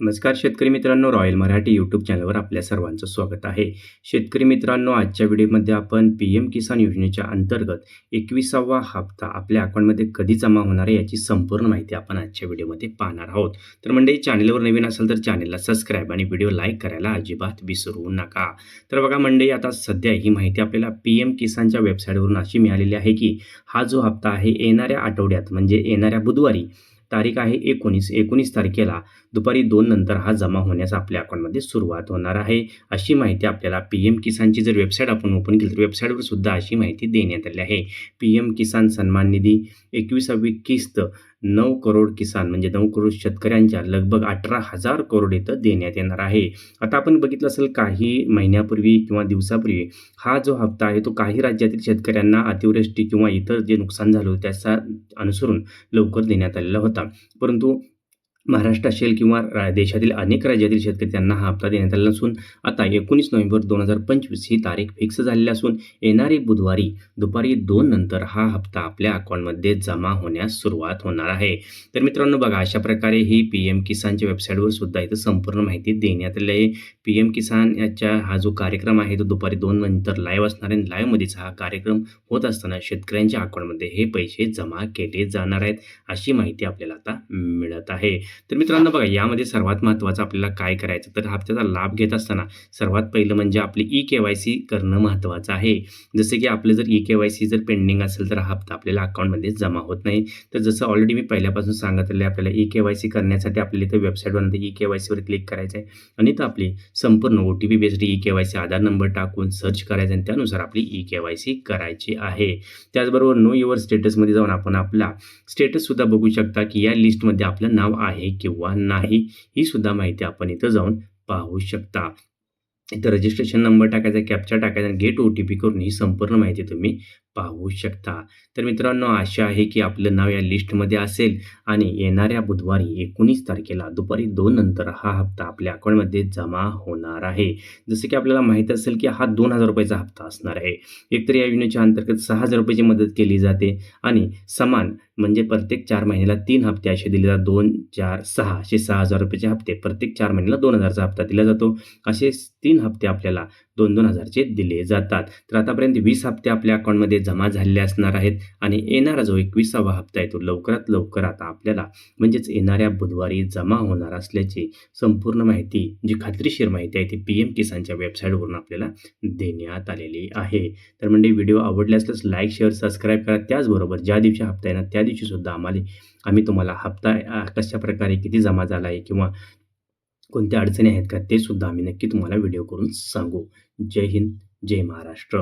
नमस्कार शेतकरी मित्रांनो रॉयल मराठी यूट्यूब चॅनलवर आपल्या सर्वांचं स्वागत आहे. शेतकरी मित्रांनो आजच्या व्हिडिओमध्ये आपण पी एम किसान योजनेच्या अंतर्गत एकविसावा हप्ता आपल्या अकाउंटमध्ये कधी जमा होणार आहे याची संपूर्ण माहिती आपण आजच्या व्हिडिओमध्ये पाहणार आहोत. तर म्हणजे चॅनलवर नवीन असेल तर चॅनलला सबस्क्राईब आणि व्हिडिओ लाईक करायला अजिबात विसरू नका. तर बघा मंडळी आता सध्या ही माहिती आपल्याला पी एम किसानच्या वेबसाईटवरून अशी मिळालेली आहे की हा जो हप्ता आहे येणाऱ्या आठवड्यात म्हणजे येणाऱ्या बुधवारी तारीख आहे एकोणीस. एकोणीस तारखेला दुपारी दोन नंतर हा जमा होण्यास आपल्या अकाउंटमध्ये सुरुवात होणार आहे. अशी माहिती आपल्याला पी एम किसानची जर वेबसाईट आपण ओपन केली तर वेबसाईटवर सुद्धा अशी माहिती देण्यात आली आहे. पी एम किसान सन्मान निधी एकविसावी किस्त नऊ करोड किसान म्हणजे नऊ करोड शेतकऱ्यांच्या लगभग अठरा हजार करोड इथं देण्यात येणार आहे. आता आपण बघितलं असेल काही महिन्यापूर्वी किंवा दिवसापूर्वी हा जो हप्ता आहे तो काही राज्यातील शेतकऱ्यांना अतिवृष्टी किंवा इतर जे नुकसान झालं त्याचा अनुसरून लवकर देण्यात आलेला होता. परंतु महाराष्ट्र असेल किंवा रा देशातील अनेक राज्यातील शेतकरी त्यांना हा हप्ता देण्यात आला असून आता एकोणीस नोव्हेंबर दोन हजार पंचवीस ही तारीख फिक्स झालेली असून येणारी बुधवारी दुपारी दोन नंतर हा हप्ता आपल्या अकाउंटमध्ये जमा होण्यास सुरुवात होणार आहे. तर मित्रांनो बघा अशा प्रकारे ही पी एम किसानच्या वेबसाईटवर सुद्धा इथं संपूर्ण माहिती देण्यात आली आहे. पी एम किसान याच्या हा जो कार्यक्रम आहे तो दुपारी दोन नंतर लाईव्ह असणार आहे. लाईव्हमध्येच हा कार्यक्रम होत असताना शेतकऱ्यांच्या अकाउंटमध्ये हे पैसे जमा केले जाणार आहेत अशी माहिती आपल्याला आता मिळत आहे. तर मित्रांनो बघा यामध्ये सर्वात महत्त्वाचं आपल्याला काय करायचं? तर हप्त्याचा लाभ घेत असताना सर्वात पहिलं म्हणजे आपली ई के वाय सी करणं महत्त्वाचं आहे. जसे की आपलं जर ई के वाय सी जर पेंडिंग असेल तर हा हप्ता आपल्याला अकाउंटमध्ये जमा होत नाही. तर जसं ऑलरेडी मी पहिल्यापासून सांगत आले आपल्याला ई के वाय सी करण्यासाठी आपल्याला इथं वेबसाईटवर ई के वाय सीवर क्लिक करायचं आहे. आणि इथं आपली संपूर्ण O T P based E K Y C Aadhaar number टाकून सर्च करायचं आणि त्यानुसार आपली ई के वाय सी करायची आहे. त्याचबरोबर नो युअर स्टेटसमध्ये जाऊन आपण आपला स्टेटससुद्धा बघू शकता की या लिस्टमध्ये आपलं नाव आहे. किंवा नाही ही सुद्धा माहिती आपण इथं जाऊन पाहू शकता. इथं रजिस्ट्रेशन नंबर टाकायचा कॅप्चा टाकायचा आणि गेट ओ टी पी करून ही संपूर्ण माहिती तुम्ही पाहू शकता. तर मित्रांनो आशा आहे की आपलं नाव या लिस्टमध्ये असेल आणि येणाऱ्या बुधवारी एकोणीस तारखेला दुपारी दोन नंतर हा हप्ता आपल्या अकाउंटमध्ये जमा होणार आहे. जसं की आपल्याला माहीत असेल की हा दोन हजार रुपयाचा हप्ता असणार आहे. एकतर या योजनेच्या अंतर्गत सहा हजार रुपयाची मदत केली जाते आणि समान म्हणजे प्रत्येक चार महिन्याला तीन हप्ते असे दिले जातात. दोन चार सहा असे सहा हजार रुपयाचे हप्ते प्रत्येक चार महिन्याला दोन हजारचा हप्ता दिला जातो. असे तीन हप्ते आपल्याला दोन दोन हजारचे दिले जातात. तर आतापर्यंत वीस हप्ते आपल्या अकाउंटमध्ये जमा झालेले असणार आहेत आणि येणारा जो एकविसावा हप्ता आहे तो लवकरात लवकर आता आपल्याला म्हणजेच येणाऱ्या बुधवारी जमा होणार असल्याची संपूर्ण माहिती जी खात्रीशीर माहिती आहे ती पी एम किसानच्या वेबसाईटवरून आपल्याला देण्यात आलेली आहे. तर म्हणजे व्हिडिओ आवडले असल्यास लाईक शेअर सबस्क्राईब करा. त्याचबरोबर ज्या दिवशी हप्ता येणार त्या दिवशीसुद्धा आम्हाला आम्ही तुम्हाला हप्ता कशा प्रकारे किती जमा झाला आहे किंवा कोणत्या अडचणी आहेत का ते सुद्धा आम्ही नक्की तुम्हाला व्हिडिओ करून सांगू. जय हिंद जय महाराष्ट्र.